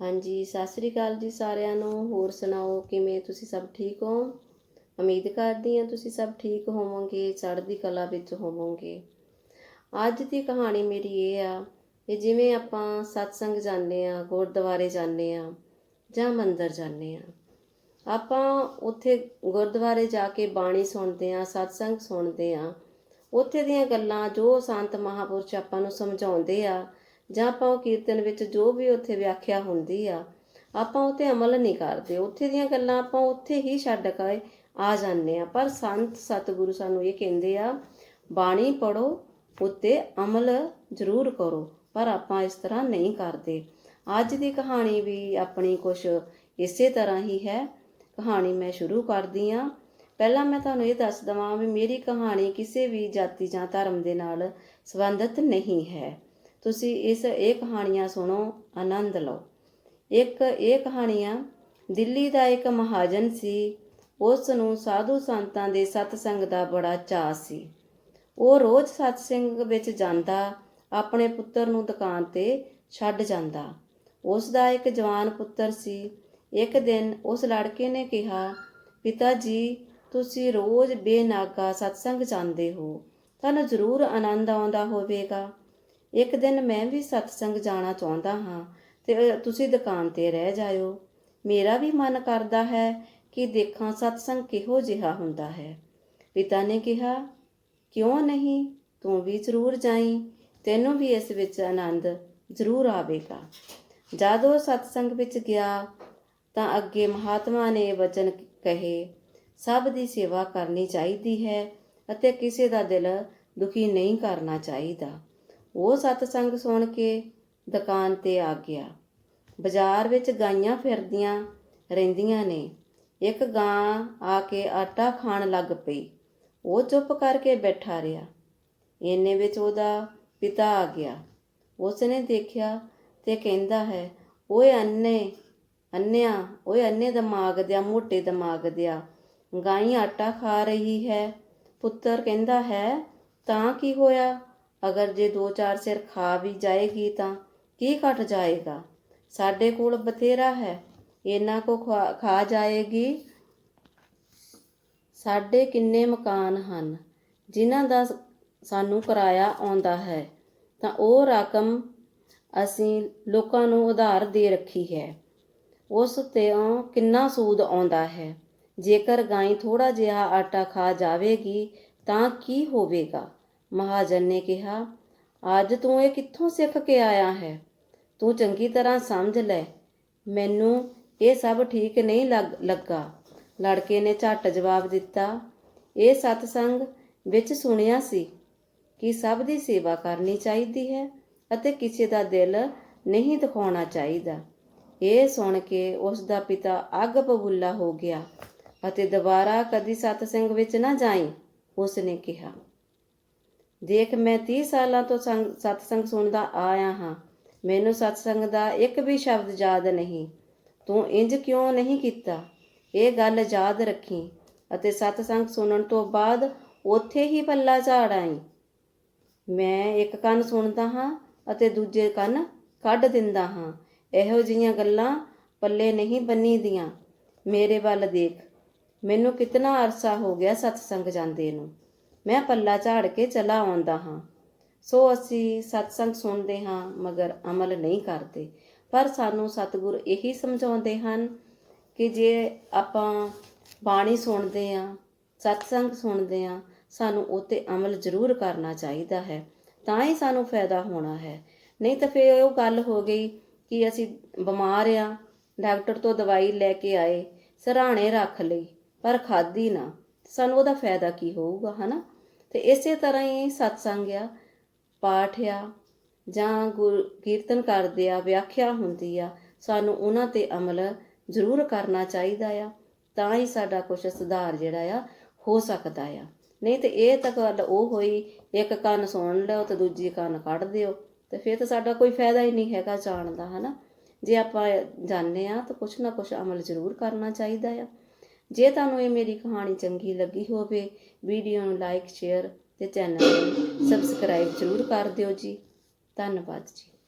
ਹਾਂਜੀ, ਸਤਿ ਸ੍ਰੀ ਅਕਾਲ ਜੀ ਸਾਰਿਆਂ ਨੂੰ। ਹੋਰ ਸੁਣਾਓ, ਕਿਵੇਂ ਤੁਸੀਂ ਸਭ ਠੀਕ ਹੋ? ਉਮੀਦ ਕਰਦੀ ਹਾਂ ਤੁਸੀਂ ਸਭ ਠੀਕ ਹੋਵੋਗੇ, ਚੜ੍ਹਦੀ ਕਲਾ ਵਿੱਚ ਹੋਵੋਗੇ। ਅੱਜ ਦੀ ਕਹਾਣੀ ਮੇਰੀ ਇਹ ਆ ਕਿ ਜਿਵੇਂ ਆਪਾਂ ਸਤਸੰਗ ਜਾਂਦੇ ਆ ਗੁਰਦੁਆਰੇ ਜਾਂਦੇ ਆ ਜਾਂ ਮੰਦਿਰ ਜਾਂਦੇ ਆ ਆਪਾਂ ਉੱਥੇ ਗੁਰਦੁਆਰੇ ਜਾ ਕੇ ਬਾਣੀ ਸੁਣਦੇ ਆ ਸਤਸੰਗ ਸੁਣਦੇ ਆ ਉੱਥੇ ਦੀਆਂ ਗੱਲਾਂ ਜੋ ਸੰਤ ਮਹਾਪੁਰਸ਼ ਆਪਾਂ ਨੂੰ ਸਮਝਾਉਂਦੇ ਆ ਜਾਂ ਆਪਾਂ ਉਹ ਕੀਰਤਨ ਵਿੱਚ ਜੋ ਵੀ ਉੱਥੇ ਵਿਆਖਿਆ ਹੁੰਦੀ ਆ, ਆਪਾਂ ਉਹ 'ਤੇ ਅਮਲ ਨਹੀਂ ਕਰਦੇ। ਉੱਥੇ ਦੀਆਂ ਗੱਲਾਂ ਆਪਾਂ ਉੱਥੇ ਹੀ ਛੱਡ ਕੇ ਆ ਜਾਂਦੇ ਆ ਪਰ ਸੰਤ, ਸਤਿਗੁਰੂ ਸਾਨੂੰ ਇਹ ਕਹਿੰਦੇ ਆ, ਬਾਣੀ ਪੜੋ ਉੱਤੇ ਅਮਲ ਜ਼ਰੂਰ ਕਰੋ। ਪਰ ਆਪਾਂ ਇਸ ਤਰ੍ਹਾਂ ਨਹੀਂ ਕਰਦੇ। ਅੱਜ ਦੀ ਕਹਾਣੀ ਵੀ ਆਪਣੀ ਕੁਝ ਇਸੇ ਤਰ੍ਹਾਂ ਹੀ ਹੈ। ਕਹਾਣੀ ਮੈਂ ਸ਼ੁਰੂ ਕਰਦੀ ਆ ਪਹਿਲਾਂ ਮੈਂ ਤੁਹਾਨੂੰ ਇਹ ਦੱਸ ਦਵਾਂ ਵੀ ਮੇਰੀ ਕਹਾਣੀ ਕਿਸੇ ਵੀ ਜਾਤੀ ਜਾਂ ਧਰਮ ਦੇ ਨਾਲ ਸੰਬੰਧਿਤ ਨਹੀਂ ਹੈ। ਤੁਸੀਂ ਇਸ ਇਹ ਕਹਾਣੀਆਂ ਸੁਣੋ, ਆਨੰਦ ਲਓ। ਇੱਕ ਇਹ ਕਹਾਣੀਆਂ ਦਿੱਲੀ ਦਾ ਇੱਕ ਮਹਾਜਨ ਸੀ। ਉਸ ਨੂੰ ਸਾਧੂ ਸੰਤਾਂ ਦੇ ਸਤਸੰਗ ਦਾ ਬੜਾ ਚਾਅ ਸੀ। ਉਹ ਰੋਜ਼ ਸਤਸੰਗ ਵਿੱਚ ਜਾਂਦਾ, ਆਪਣੇ ਪੁੱਤਰ ਨੂੰ ਦੁਕਾਨ ਤੇ ਛੱਡ ਜਾਂਦਾ। ਉਸ ਦਾ ਇੱਕ ਜਵਾਨ ਪੁੱਤਰ ਸੀ। ਇੱਕ ਦਿਨ ਉਸ ਲੜਕੇ ਨੇ ਕਿਹਾ ਪਿਤਾ ਜੀ ਤੁਸੀਂ ਰੋਜ਼ ਬੇਨਾਗਾ ਸਤਸੰਗ ਜਾਂਦੇ ਹੋ। ਤੁਹਾਨੂੰ ਜ਼ਰੂਰ ਆਨੰਦ ਆਉਂਦਾ ਹੋਵੇਗਾ। ਇੱਕ ਦਿਨ ਮੈਂ ਵੀ ਸਤਸੰਗ ਜਾਣਾ ਚਾਹੁੰਦਾ ਹਾਂ ਤੇ ਤੁਸੀਂ ਦੁਕਾਨ ਤੇ ਰਹਿ ਜਾਇਓ। ਮੇਰਾ ਵੀ ਮਨ ਕਰਦਾ ਹੈ ਕਿ ਦੇਖਾਂ ਸਤਸੰਗ ਕਿਹੋ ਜਿਹਾ ਹੁੰਦਾ ਹੈ। ਪਿਤਾ ਨੇ ਕਿਹਾ, ਕਿਉਂ ਨਹੀਂ? ਤੂੰ ਵੀ ਜ਼ਰੂਰ ਜਾਈ। ਤੈਨੂੰ ਵੀ ਇਸ ਵਿੱਚ ਆਨੰਦ ਜ਼ਰੂਰ ਆਵੇਗਾ। ਜਦ ਉਹ ਸਤਸੰਗ ਵਿੱਚ ਗਿਆ, ਤਾਂ ਅੱਗੇ ਮਹਾਤਮਾ ਨੇ ਵਚਨ ਕਹੇ, ਸਭ ਦੀ ਸੇਵਾ ਕਰਨੀ ਚਾਹੀਦੀ ਹੈ ਅਤੇ ਕਿਸੇ ਦਾ ਦਿਲ ਦੁਖੀ ਨਹੀਂ ਕਰਨਾ ਚਾਹੀਦਾ। ਉਹ ਸਤਸੰਗ ਸੁਣ ਕੇ ਦੁਕਾਨ ਤੇ ਆ ਗਿਆ। ਬਾਜ਼ਾਰ ਵਿੱਚ ਗਾਈਆਂ ਫਿਰਦੀਆਂ ਰਹਿੰਦੀਆਂ ਨੇ। ਇੱਕ ਗਾਂ ਆ ਕੇ ਆਟਾ ਖਾਣ ਲੱਗ ਪਈ। ਉਹ ਚੁੱਪ ਕਰਕੇ ਬੈਠਾ ਰਿਹਾ। ਇੰਨੇ ਵਿੱਚ ਉਹਦਾ ਪਿਤਾ ਆ ਗਿਆ। ਉਸਨੇ ਦੇਖਿਆ ਤੇ ਕਹਿੰਦਾ ਹੈ, ਓਏ ਅੰਨੇ, ਅੰਨਿਆ, ਓਏ ਅੰਨੇ ਦਿਮਾਗ ਦਿਆ, ਮੋਟੇ ਦਿਮਾਗ ਦਿਆ। ਗਾਈ ਆਟਾ ਖਾ ਰਹੀ ਹੈ। ਪੁੱਤਰ ਕਹਿੰਦਾ ਹੈ, ਤਾਂ ਕੀ ਹੋਇਆ? ਅਗਰ ਜੇ ਦੋ ਚਾਰ ਸਿਰ ਖਾ ਵੀ ਜਾਏਗੀ ਤਾਂ ਕੀ ਘਟ ਜਾਏਗਾ? ਸਾਡੇ ਕੋਲ ਬਥੇਰਾ ਹੈ। ਇਹਨਾਂ ਕੋ ਖਾ- ਖਾ ਜਾਏਗੀ। ਸਾਡੇ ਕਿੰਨੇ ਮਕਾਨ ਹਨ। ਜਿਨ੍ਹਾਂ ਦਾ ਸਾਨੂੰ ਕਿਰਾਇਆ ਆਉਂਦਾ ਹੈ। ਤਾਂ ਉਹ ਰਕਮ ਅਸੀਂ ਲੋਕਾਂ ਨੂੰ ਉਧਾਰ ਦੇ ਰੱਖੀ ਹੈ। ਉਸ ਤੇ ਕਿੰਨਾ ਸੂਦ ਆਉਂਦਾ ਹੈ? ਜੇਕਰ ਗਾਈ ਥੋੜਾ ਜਿਹਾ ਆਟਾ ਖਾ ਜਾਵੇਗੀ ਤਾਂ ਕੀ ਹੋਵੇਗਾ? ਮਹਾਜਨ ਨੇ ਕਿਹਾ, ਅੱਜ ਤੂੰ ਇਹ ਕਿੱਥੋਂ ਸਿੱਖ ਕੇ ਆਇਆ ਹੈ? ਤੂੰ ਚੰਗੀ ਤਰ੍ਹਾਂ ਸਮਝ ਲੈ। ਮੈਨੂੰ ਇਹ ਸਭ ਠੀਕ ਨਹੀਂ ਲੱਗ- ਲੱਗਾ। ਲੜਕੇ ਨੇ ਝੱਟ ਜਵਾਬ ਦਿੱਤਾ, ਇਹ ਸਤਸੰਗ ਵਿੱਚ ਸੁਣਿਆ ਸੀ ਕਿ ਸਭ ਦੀ ਸੇਵਾ ਕਰਨੀ ਚਾਹੀਦੀ ਹੈ ਅਤੇ ਕਿਸੇ ਦਾ ਦਿਲ ਨਹੀਂ ਦਿਖਾਉਣਾ ਚਾਹੀਦਾ। ਇਹ ਸੁਣ ਕੇ ਉਸ ਦਾ ਪਿਤਾ ਅੱਗ ਬਬੂਲਾ ਹੋ ਗਿਆ ਅਤੇ ਦੁਬਾਰਾ ਕਦੀ ਸਤਸੰਗ ਵਿੱਚ ਨਾ ਜਾਈ ਉਸ ਨੇ ਕਿਹਾ। ਦੇਖ ਮੈਂ 30 ਸਾਲਾਂ ਤੋਂ ਸੰਗ- ਸਤਸੰਗ ਸੁਣਦਾ ਆਇਆ ਹਾਂ। ਮੈਨੂੰ ਸਤਸੰਗ ਦਾ ਇੱਕ ਵੀ ਸ਼ਬਦ ਯਾਦ ਨਹੀਂ। ਤੂੰ ਇੰਜ ਕਿਉਂ ਨਹੀਂ ਕੀਤਾ? ਇਹ ਗੱਲ ਯਾਦ ਰੱਖੀ ਅਤੇ ਸਤਸੰਗ ਸੁਣਨ ਤੋਂ ਬਾਅਦ ਉੱਥੇ ਹੀ ਪੱਲਾ ਝਾੜ ਆਈ। ਮੈਂ ਇੱਕ ਕੰਨ ਸੁਣਦਾ ਹਾਂ ਅਤੇ ਦੂਜੇ ਕੰਨ ਕੱਢ ਦਿੰਦਾ ਹਾਂ। ਇਹੋ ਜਿਹੀਆਂ ਗੱਲਾਂ ਪੱਲੇ ਨਹੀਂ ਬੰਨੀ ਦੀਆਂ ਮੇਰੇ ਵੱਲ ਦੇਖ। ਮੈਨੂੰ ਕਿਤਨਾ ਅਰਸਾ ਹੋ ਗਿਆ ਸਤਸੰਗ ਜਾਂਦੇ ਨੂੰ। ਮੈਂ ਪੱਲਾ ਝਾੜ ਕੇ ਚਲਾ ਆਉਂਦਾ ਹਾਂ। ਸੋ ਅਸੀਂ ਸਤਸੰਗ ਸੁਣਦੇ ਹਾਂ, ਮਗਰ ਅਮਲ ਨਹੀਂ ਕਰਦੇ। ਪਰ ਸਾਨੂੰ ਸਤਿਗੁਰ ਇਹੀ ਸਮਝਾਉਂਦੇ ਹਨ ਕਿ ਜੇ ਆਪਾਂ ਬਾਣੀ ਸੁਣਦੇ ਆ ਸਤਸੰਗ ਸੁਣਦੇ ਆ ਸਾਨੂੰ ਉਹ 'ਤੇ ਅਮਲ ਜ਼ਰੂਰ ਕਰਨਾ ਚਾਹੀਦਾ ਹੈ। ਤਾਂ ਹੀ ਸਾਨੂੰ ਫਾਇਦਾ ਹੋਣਾ ਹੈ। ਨਹੀਂ ਤਾਂ ਫਿਰ ਉਹ ਗੱਲ ਹੋ ਗਈ ਕਿ ਅਸੀਂ ਬਿਮਾਰ ਆ ਡਾਕਟਰ ਤੋਂ ਦਵਾਈ ਲੈ ਕੇ ਆਏ, ਸਰਾਣੇ ਰੱਖ ਲਈ ਪਰ ਖਾਦੀ ਨਾ। ਸਾਨੂੰ ਉਹਦਾ ਫਾਇਦਾ ਕੀ ਹੋਊਗਾ, ਹਨਾ? ਤੇ ਇਸੇ ਤਰ੍ਹਾਂ ਹੀ ਸਤਸੰਗ ਆ, ਪਾਠ ਆ, ਜਾਂ ਗੁਰ ਕੀਰਤਨ ਕਰਦੇ ਆ, ਵਿਆਖਿਆ ਹੁੰਦੀ ਆ, ਸਾਨੂੰ ਉਹਨਾਂ ਤੇ ਅਮਲ ਜ਼ਰੂਰ ਕਰਨਾ ਚਾਹੀਦਾ ਆ, ਤਾਂ ਹੀ ਸਾਡਾ ਕੁਝ ਸੁਧਾਰ ਜਿਹੜਾ ਆ, ਹੋ ਸਕਦਾ ਆ। ਨਹੀਂ ਤੇ ਇਹ ਤਾਂ ਗੱਲ ਉਹ ਹੋਈ, ਇੱਕ ਕੰਨ ਸੁਣ ਲਓ ਤੇ ਦੂਜੀ ਕੰਨ ਕੱਢ ਦਿਓ, ਤੇ ਫਿਰ ਤਾਂ ਸਾਡਾ ਕੋਈ ਫਾਇਦਾ ਹੀ ਨਹੀਂ ਹੈਗਾ ਜਾਣ ਦਾ, ਹਨਾ? ਜੇ ਆਪਾਂ ਜਾਣਦੇ ਆ ਤਾਂ ਕੁਛ ਨਾ ਕੁਛ ਅਮਲ ਜ਼ਰੂਰ ਕਰਨਾ ਚਾਹੀਦਾ ਆ। ਜੇ ਤੁਹਾਨੂੰ ਇਹ ਮੇਰੀ ਕਹਾਣੀ ਚੰਗੀ ਲੱਗੀ ਹੋਵੇ, ਵੀਡੀਓ ਨੂੰ ਲਾਈਕ ਸ਼ੇਅਰ ਤੇ ਚੈਨਲ ਨੂੰ ਸਬਸਕ੍ਰਾਈਬ ਜ਼ਰੂਰ ਕਰ ਦਿਓ ਜੀ। ਧੰਨਵਾਦ ਜੀ।